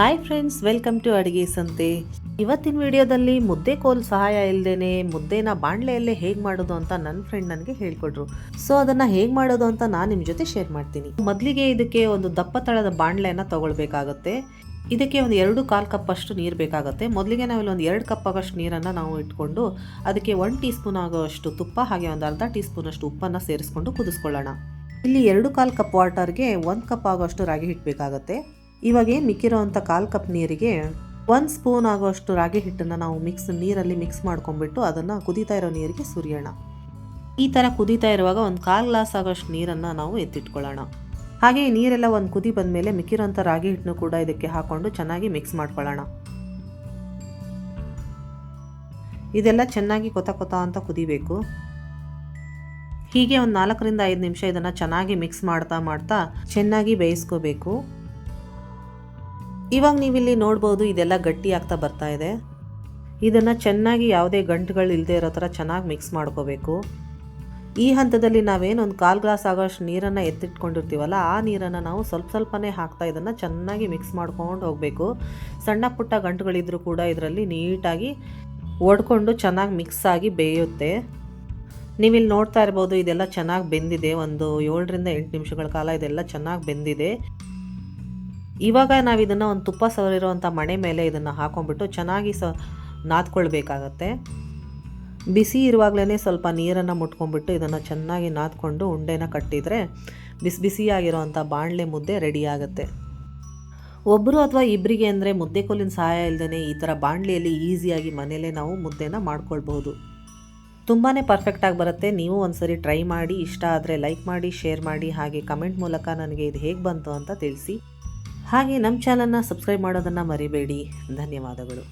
Hi friends welcome to ಅಡುಗೆ ಸಂತೆ ಇವತ್ತಿನ ವಿಡಿಯೋದಲ್ಲಿ ಮುದ್ದೆ ಕೋಲ್ ಸಹಾಯ ಇಲ್ಲದೇನೆ ಮುದ್ದೆನ ಬಾಣಲೆಯಲ್ಲೇ ಹೇಗೆ ಮಾಡೋದು ಅಂತ ನನ್ನ ಫ್ರೆಂಡ್ ನನಗೆ ಹೇಳಿಕೊಟ್ರು. ಸೊ ಅದನ್ನು ಹೇಗೆ ಮಾಡೋದು ಅಂತ ನಾನು ನಿಮ್ಮ ಜೊತೆ ಶೇರ್ ಮಾಡ್ತೀನಿ. ಮೊದಲಿಗೆ ಇದಕ್ಕೆ ಒಂದು ದಪ್ಪ ತಳದ ಬಾಣಲೆಯನ್ನು ತಗೊಳ್ಬೇಕಾಗುತ್ತೆ. ಇದಕ್ಕೆ ಒಂದು ಎರಡು ಕಾಲು ಕಪ್ ಅಷ್ಟು ನೀರು ಬೇಕಾಗುತ್ತೆ. ಮೊದಲಿಗೆ ನಾವಿಲ್ಲಿ ಒಂದು ಎರಡು ಕಪ್ ಆಗೋಷ್ಟು ನೀರನ್ನು ನಾವು ಇಟ್ಕೊಂಡು ಅದಕ್ಕೆ ಒನ್ ಟೀ ಸ್ಪೂನ್ ಆಗೋಷ್ಟು ತುಪ್ಪ ಹಾಗೆ ಒಂದು ಅರ್ಧ ಟೀ ಸ್ಪೂನ್ ಅಷ್ಟು ಉಪ್ಪನ್ನು ಸೇರಿಸ್ಕೊಂಡು ಕುದಿಸ್ಕೊಳ್ಳೋಣ. ಇಲ್ಲಿ ಎರಡು ಕಾಲು ಕಪ್ ವಾಟರ್ಗೆ ಒಂದು ಕಪ್ ಆಗೋಷ್ಟು ರಾಗಿ ಹಿಟ್ಟು ಬೇಕಾಗುತ್ತೆ ಇವಾಗ ಏನು ಮಿಕ್ಕಿರೋವಂಥ ಕಾಲು ಕಪ್ ನೀರಿಗೆ ಒಂದು ಸ್ಪೂನ್ ಆಗೋಷ್ಟು ರಾಗಿ ಹಿಟ್ಟನ್ನು ನಾವು ಮಿಕ್ಸ್, ನೀರಲ್ಲಿ ಮಿಕ್ಸ್ ಮಾಡ್ಕೊಂಡ್ಬಿಟ್ಟು ಅದನ್ನು ಕುದೀತಾ ಇರೋ ನೀರಿಗೆ ಸುರಿಯೋಣ. ಈ ಥರ ಕುದೀತಾ ಇರುವಾಗ ಒಂದು ಕಾಲು ಗ್ಲಾಸ್ ಆಗೋಷ್ಟು ನೀರನ್ನು ನಾವು ಎತ್ತಿಟ್ಕೊಳ್ಳೋಣ. ಹಾಗೆ ನೀರೆಲ್ಲ ಒಂದು ಕುದಿ ಬಂದ ಮೇಲೆ ಮಿಕ್ಕಿರೋಂಥ ರಾಗಿ ಹಿಟ್ಟನ್ನು ಕೂಡ ಇದಕ್ಕೆ ಹಾಕ್ಕೊಂಡು ಚೆನ್ನಾಗಿ ಮಿಕ್ಸ್ ಮಾಡ್ಕೊಳ್ಳೋಣ. ಇದೆಲ್ಲ ಚೆನ್ನಾಗಿ ಕೊತ ಕೊತ ಅಂತ ಕುದಿಬೇಕು. ಹೀಗೆ ಒಂದು ನಾಲ್ಕರಿಂದ ಐದು ನಿಮಿಷ ಇದನ್ನು ಚೆನ್ನಾಗಿ ಮಿಕ್ಸ್ ಮಾಡ್ತಾ ಮಾಡ್ತಾ ಚೆನ್ನಾಗಿ ಬೇಯಿಸ್ಕೋಬೇಕು. ಇವಾಗ ನೀವಿಲ್ಲಿ ನೋಡ್ಬೋದು ಇದೆಲ್ಲ ಗಟ್ಟಿ ಆಗ್ತಾ ಬರ್ತಾ ಇದೆ. ಇದನ್ನು ಚೆನ್ನಾಗಿ ಯಾವುದೇ ಗಂಟುಗಳು ಇಲ್ಲದೆ ಇರೋ ಥರ ಚೆನ್ನಾಗಿ ಮಿಕ್ಸ್ ಮಾಡ್ಕೋಬೇಕು. ಈ ಹಂತದಲ್ಲಿ ನಾವೇನು ಒಂದು ಕಾಲು ಗ್ಲಾಸ್ ಆಗೋಷ್ಟು ನೀರನ್ನು ಎತ್ತಿಟ್ಕೊಂಡಿರ್ತೀವಲ್ಲ, ಆ ನೀರನ್ನು ನಾವು ಸ್ವಲ್ಪ ಸ್ವಲ್ಪನೇ ಹಾಕ್ತಾ ಇದನ್ನು ಚೆನ್ನಾಗಿ ಮಿಕ್ಸ್ ಮಾಡ್ಕೊಂಡು ಹೋಗಬೇಕು. ಸಣ್ಣ ಪುಟ್ಟ ಗಂಟುಗಳಿದ್ರೂ ಕೂಡ ಇದರಲ್ಲಿ ನೀಟಾಗಿ ಒಡ್ಕೊಂಡು ಚೆನ್ನಾಗಿ ಮಿಕ್ಸ್ ಆಗಿ ಬೇಯುತ್ತೆ. ನೀವಿಲ್ಲಿ ನೋಡ್ತಾ ಇರ್ಬೋದು ಇದೆಲ್ಲ ಚೆನ್ನಾಗಿ ಬೆಂದಿದೆ. ಒಂದು ಏಳರಿಂದ ಎಂಟು ನಿಮಿಷಗಳ ಕಾಲ ಇದೆಲ್ಲ ಚೆನ್ನಾಗಿ ಬೆಂದಿದೆ. ಇವಾಗ ನಾವು ಇದನ್ನು ಒಂದು ತುಪ್ಪ ಸವರಿರುವಂಥ ಮಣೆ ಮೇಲೆ ಇದನ್ನು ಹಾಕೊಂಡ್ಬಿಟ್ಟು ಚೆನ್ನಾಗಿ ಸ, ನಾದ್ಕೊಳ್ಬೇಕಾಗತ್ತೆ. ಬಿಸಿ ಇರುವಾಗಲೇ ಸ್ವಲ್ಪ ನೀರನ್ನು ಮುಟ್ಕೊಂಡ್ಬಿಟ್ಟು ಇದನ್ನು ಚೆನ್ನಾಗಿ ನಾದ್ಕೊಂಡು ಉಂಡೆನ ಕಟ್ಟಿದರೆ ಬಿಸಿ ಬಿಸಿಯಾಗಿರೋವಂಥ ಬಾಣಲೆ ಮುದ್ದೆ ರೆಡಿ ಆಗುತ್ತೆ. ಒಬ್ಬರು ಅಥವಾ ಇಬ್ಬರಿಗೆ ಅಂದರೆ ಮುದ್ದೆ ಕೋಲಿನ ಸಹಾಯ ಇಲ್ಲದೇ ಈ ಥರ ಬಾಣಲೆಯಲ್ಲಿ ಈಸಿಯಾಗಿ ಮನೆಯಲ್ಲೇ ನಾವು ಮುದ್ದೆನ ಮಾಡ್ಕೊಳ್ಬೋದು ತುಂಬಾ ಪರ್ಫೆಕ್ಟಾಗಿ ಬರುತ್ತೆ. ನೀವು ಒಂದ್ಸರಿ ಟ್ರೈ ಮಾಡಿ, ಇಷ್ಟ ಆದರೆ ಲೈಕ್ ಮಾಡಿ, ಶೇರ್ ಮಾಡಿ, ಹಾಗೆ ಕಮೆಂಟ್ ಮೂಲಕ ನನಗೆ ಇದು ಹೇಗೆ ಬಂತು ಅಂತ ತಿಳಿಸಿ. ಹಾಗೆ ನಮ್ಮ ಚಾನಲ್ನ ಸಬ್ಸ್ಕ್ರೈಬ್ ಮಾಡೋದನ್ನು ಮರಿಬೇಡಿ. ಧನ್ಯವಾದಗಳು.